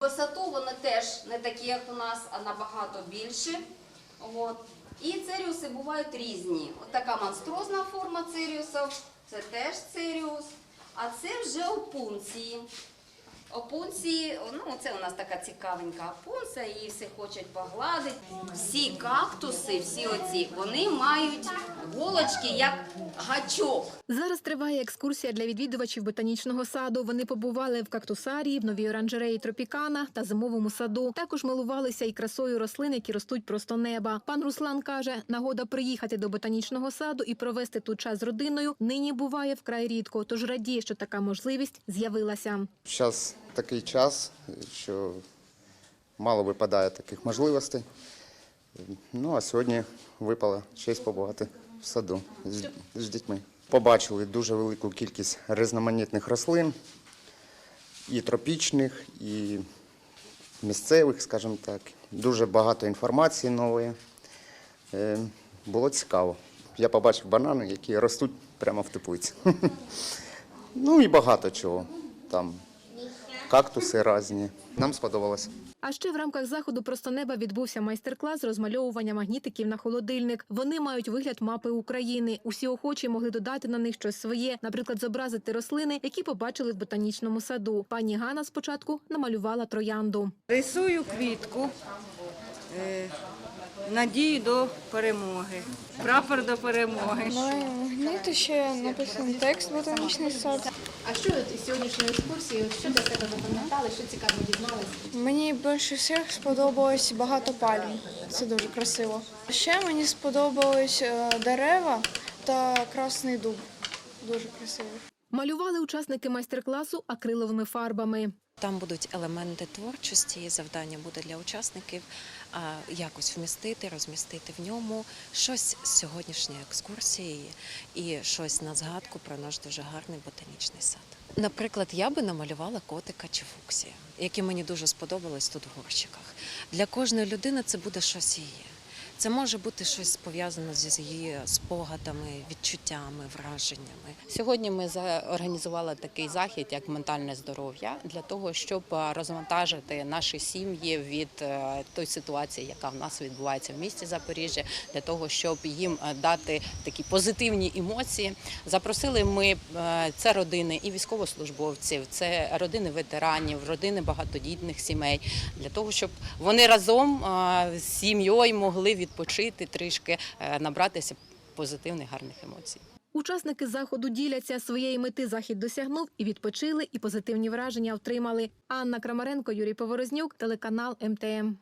Висоту вони теж не такі, як у нас, а набагато більше. От. І церіуси бувають різні. От така монстрозна форма церіусів, це теж церіус, а це вже опунції. Опунції, ну це у нас така цікавенька опунція, її всі хочуть погладити. Всі кактуси, всі оці, вони мають голочки як гачок. Зараз триває екскурсія для відвідувачів ботанічного саду. Вони побували в кактусарії, в новій оранжереї Тропікана та зимовому саду. Також милувалися і красою рослин, які ростуть просто неба. Пан Руслан каже, нагода приїхати до ботанічного саду і провести тут час з родиною нині буває вкрай рідко. Тож радіє, що така можливість з'явилася. Зараз такий час, що мало випадає таких можливостей. Ну, а сьогодні випала честь побувати в саду з, з дітьми. Побачили дуже велику кількість різноманітних рослин, і тропічних, і місцевих, скажімо так. Дуже багато інформації нової. Е, Було цікаво. Я побачив банани, які ростуть прямо в теплиці. Ну і багато чого. Там кактуси різні. Нам сподобалося. А ще в рамках заходу просто неба відбувся майстер-клас з розмальовування магнітиків на холодильник. Вони мають вигляд мапи України. Усі охочі могли додати на них щось своє, наприклад, зобразити рослини, які побачили в ботанічному саду. Пані Ганна спочатку намалювала троянду. Рисую квітку. Е, Надію до перемоги. Прапор до перемоги. Магніти ще написаний текст ботанічний сад. А що із сьогоднішньої екскурсії, що для себе запам'ятали, що цікаво дізналися? Мені більше всіх сподобалось багато пальм. Це дуже красиво. Ще мені сподобались е, дерева та красний дуб. Дуже красиво. Малювали учасники майстер-класу акриловими фарбами. Там будуть елементи творчості, завдання буде для учасників якось вмістити, розмістити в ньому щось з сьогоднішньої екскурсії і щось на згадку про наш дуже гарний ботанічний сад. Наприклад, я би намалювала котика чи фуксія, які мені дуже сподобались тут в горщиках. Для кожної людини це буде щось її. Це може бути щось пов'язане з її спогадами, відчуттями, враженнями. Сьогодні ми організували такий захід, як ментальне здоров'я, для того, щоб е, розвантажити наші сім'ї від е, тої ситуації, яка в нас відбувається в місті Запоріжжя, для того, щоб їм е, дати такі позитивні емоції. Запросили ми це родини і військовослужбовців, це родини ветеранів, родини багатодітних сімей, для того, щоб вони разом з сім'єю могли відпочити трішки, е, набратися позитивних гарних емоцій. Учасники заходу діляться своєї мети. Захід досягнув і відпочили, і позитивні враження отримали. Анна Крамаренко, Юрій Поворознюк, телеканал МТМ.